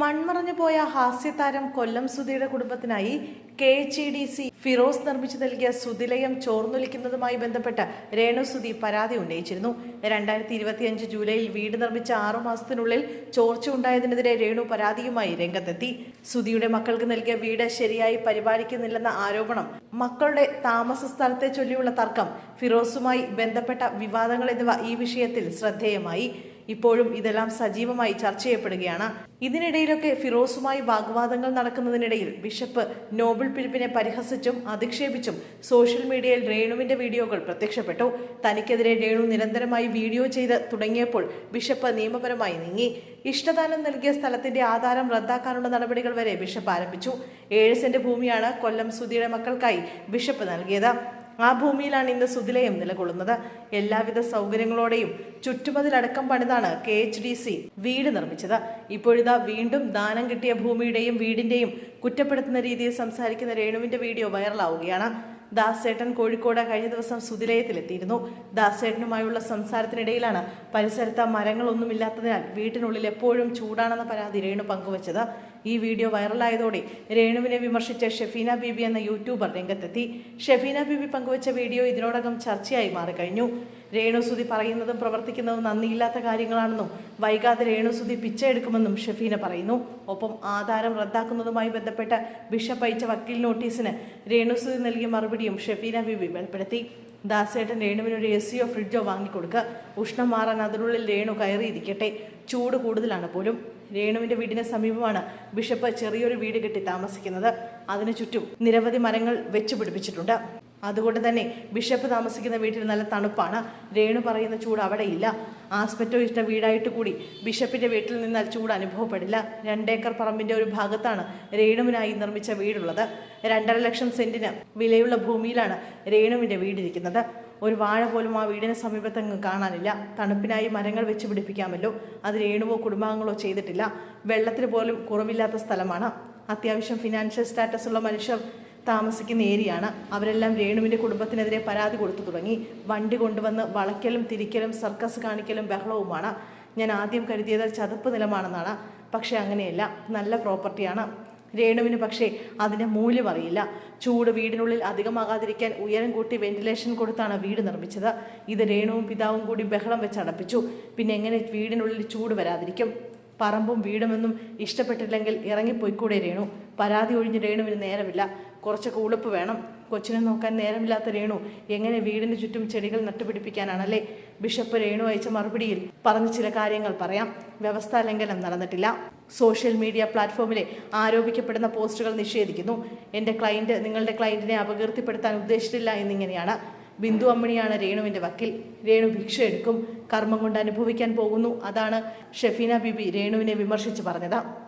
മൺമറഞ്ഞു പോയ ഹാസ്യതാരം കൊല്ലം സുധിയുടെ കുടുംബത്തിനായി K H D C Firoz നിർമ്മിച്ചു നൽകിയ സുതിലയം ചോർന്നൊലിക്കുന്നതുമായി ബന്ധപ്പെട്ട് രേണു സുധി പരാതി ഉന്നയിച്ചിരുന്നു. രണ്ടായിരത്തി ഇരുപത്തിയഞ്ച് ജൂലൈയിൽ വീട് നിർമ്മിച്ച ആറു മാസത്തിനുള്ളിൽ ചോർച്ച ഉണ്ടായതിനെതിരെ രേണു പരാതിയുമായി രംഗത്തെത്തി. സുധിയുടെ മക്കൾക്ക് നൽകിയ വീട് ശരിയായി പരിപാലിക്കുന്നില്ലെന്ന ആരോപണം മക്കളുടെ താമസ സ്ഥലത്തെ ചൊല്ലിയുള്ള തർക്കം ഫിറോസുമായി ബന്ധപ്പെട്ട വിവാദങ്ങൾ എന്നിവ ഈ വിഷയത്തിൽ ശ്രദ്ധേയമായി. ഇപ്പോഴും ഇതെല്ലാം സജീവമായി ചർച്ച ചെയ്യപ്പെടുകയാണ്. ഇതിനിടയിലൊക്കെ ഫിറോസുമായി വാഗ്വാദങ്ങൾ നടക്കുന്നതിനിടയിൽ ബിഷപ്പ് നോബിൾ പിരിപ്പിനെ പരിഹസിച്ചും അധിക്ഷേപിച്ചും സോഷ്യൽ മീഡിയയിൽ രേണുവിന്റെ വീഡിയോകൾ പ്രത്യക്ഷപ്പെട്ടു. തനിക്കെതിരെ രേണു നിരന്തരമായി വീഡിയോ ചെയ്ത് തുടങ്ങിയപ്പോൾ ബിഷപ്പ് നിയമപരമായി നീങ്ങി. ഇഷ്ടദാനം നൽകിയ സ്ഥലത്തിന്റെ ആധാരം റദ്ദാക്കാനുള്ള നടപടികൾ വരെ ബിഷപ്പ് ആരംഭിച്ചു. ഏഴ് സെന്റ് ഭൂമിയാണ് കൊല്ലം സുധിയുടെ മക്കൾക്കായി ബിഷപ്പ് നൽകിയത്. ആ ഭൂമിയിലാണ് ഇന്ന് സുതിലയം നിലകൊള്ളുന്നത്. എല്ലാവിധ സൗകര്യങ്ങളോടെയും ചുറ്റുമതിലടക്കം പണിതാണ് കെ എച്ച് ഡി സി വീട് നിർമ്മിച്ചത്. ഇപ്പോഴിതാ വീണ്ടും ദാനം കിട്ടിയ ഭൂമിയുടെയും വീടിന്റെയും കുറ്റപ്പെടുത്തുന്ന രീതിയിൽ സംസാരിക്കുന്ന രേണുവിന്റെ വീഡിയോ വൈറലാവുകയാണ്. ദാസേട്ടൻ കോഴിക്കോട് കഴിഞ്ഞ ദിവസം സുതിലയത്തിലെത്തിയിരുന്നു. ദാസേട്ടനുമായുള്ള സംസാരത്തിനിടയിലാണ് പരിസരത്ത് മരങ്ങളൊന്നുമില്ലാത്തതിനാൽ വീട്ടിനുള്ളിൽ എപ്പോഴും ചൂടാണെന്ന പരാതി രേണു പങ്കുവച്ചത്. ഈ വീഡിയോ വൈറലായതോടെ രേണുവിനെ വിമർശിച്ച ഷെഫീന ബീബി എന്ന യൂട്യൂബർ രംഗത്തെത്തി. ഷെഫീന ബീബി പങ്കുവച്ച വീഡിയോ ഇതിനോടകം ചർച്ചയായി മാറിക്കഴിഞ്ഞു. രേണുസുതി പറയുന്നതും പ്രവർത്തിക്കുന്നതും നന്ദിയില്ലാത്ത കാര്യങ്ങളാണെന്നും വൈകാതെ രേണുസുതി പിച്ചയെടുക്കുമെന്നും ഷെഫീന പറയുന്നു. ഒപ്പം ആധാരം റദ്ദാക്കുന്നതുമായി ബന്ധപ്പെട്ട ബിഷപ്പ് അയച്ച വക്കീൽ നോട്ടീസിന് രേണുസുതി നൽകിയ മറുപടിയും ഷെഫീന ബീബി വെളിപ്പെടുത്തി. ദാസേട്ടൻ രേണുവിനൊരു എ സിയോ ഫ്രിഡ്ജോ വാങ്ങിക്കൊടുക്കുക ഉഷ്ണം മാറാൻ അതിനുള്ളിൽ രേണു കയറിയിരിക്കട്ടെ. ചൂട് കൂടുതലാണ് പോലും. രേണുവിന്റെ വീടിന് സമീപമാണ് ബിഷപ്പ് ചെറിയൊരു വീട് കെട്ടി താമസിക്കുന്നത്. അതിനു ചുറ്റും നിരവധി മരങ്ങൾ വെച്ചു പിടിപ്പിച്ചിട്ടുണ്ട്. അതുകൊണ്ട് തന്നെ ബിഷപ്പ് താമസിക്കുന്ന വീട്ടിൽ നല്ല തണുപ്പാണ്. രേണു പറയുന്ന ചൂട് അവിടെയില്ല. ആസ്പെറ്റോ ഇഷ്ട വീടായിട്ട് കൂടി ബിഷപ്പിന്റെ വീട്ടിൽ നിന്നാൽ ചൂട് അനുഭവപ്പെടില്ല. രണ്ടേക്കർ പറമ്പിന്റെ ഒരു ഭാഗത്താണ് രേണുവിനായി നിർമ്മിച്ച വീടുള്ളത്. രണ്ടര ലക്ഷം സെന്റിന് വിലയുള്ള ഭൂമിയിലാണ് രേണുവിന്റെ വീടിരിക്കുന്നത്. ഒരു വാഴ പോലും ആ വീടിന് സമീപത്തങ്ങ് കാണാനില്ല. തണുപ്പിനായി മരങ്ങൾ വെച്ച് പിടിപ്പിക്കാമല്ലോ. അത് രേണുവോ കുടുംബാംഗങ്ങളോ ചെയ്തിട്ടില്ല. വെള്ളത്തിന് പോലും കുറവില്ലാത്ത സ്ഥലമാണ്. അത്യാവശ്യം ഫിനാൻഷ്യൽ സ്റ്റാറ്റസ് ഉള്ള മനുഷ്യർ താമസിക്കുന്ന ഏരിയയാണ്. അവരെല്ലാം രേണുവിന്റെ കുടുംബത്തിനെതിരെ പരാതി കൊടുത്തു തുടങ്ങി. വണ്ടി കൊണ്ടുവന്ന് വളയ്ക്കലും തിരിക്കലും സർക്കസ് കാണിക്കലും ബഹളവുമാണ്. ഞാൻ ആദ്യം കരുതിയത് ചതുപ്പ് നിലമാണെന്നാണ്. പക്ഷേ അങ്ങനെയല്ല. നല്ല പ്രോപ്പർട്ടിയാണ് രേണുവിന് പക്ഷേ അതിന്റെ മൂല്യം അറിയില്ല ചൂട് വീടിനുള്ളിൽ അധികമാകാതിരിക്കാൻ ഉയരം കൂട്ടി വെന്റിലേഷൻ കൊടുത്താണ് വീട് നിർമ്മിച്ചത്. ഇത് രേണുവും പിതാവും കൂടി ബഹളം വെച്ച് അടപ്പിച്ചു. പിന്നെ എങ്ങനെ വീടിനുള്ളിൽ ചൂട് വരാതിരിക്കും? പറമ്പും വീടുമെന്നും ഇഷ്ടപ്പെട്ടില്ലെങ്കിൽ ഇറങ്ങിപ്പോയിക്കൂടെ രേണു? പരാതി ഒഴിഞ്ഞ് രേണുവിന് നേരമില്ല. കുറച്ചൊക്കെ ഉളുപ്പ് വേണം. കൊച്ചിനെ നോക്കാൻ നേരമില്ലാത്ത രേണു എങ്ങനെ വീടിന് ചുറ്റും ചെടികൾ നട്ടുപിടിപ്പിക്കാനാണല്ലേ ബിഷപ്പ് രേണു അയച്ച മറുപടിയിൽ പറഞ്ഞ ചില കാര്യങ്ങൾ പറയാം. വ്യവസ്ഥാ ലംഘനം നടന്നിട്ടില്ല. സോഷ്യൽ മീഡിയ പ്ലാറ്റ്ഫോമിലെ ആരോപിക്കപ്പെടുന്ന പോസ്റ്റുകൾ നിഷേധിക്കുന്നു. എന്റെ ക്ലയന്റ് നിങ്ങളുടെ ക്ലയന്റിനെ അപകീർത്തിപ്പെടുത്താൻ ഉദ്ദേശിച്ചിട്ടില്ല എന്നിങ്ങനെയാണ്. ബിന്ദു അമ്മിണിയാണ് രേണുവിന്റെ വക്കിൽ. രേണു ഭിക്ഷ എടുക്കും. കർമ്മം കൊണ്ട് അനുഭവിക്കാൻ പോകുന്നു. അതാണ് ഷെഫീന ബിബി രേണുവിനെ വിമർശിച്ച് പറഞ്ഞത്.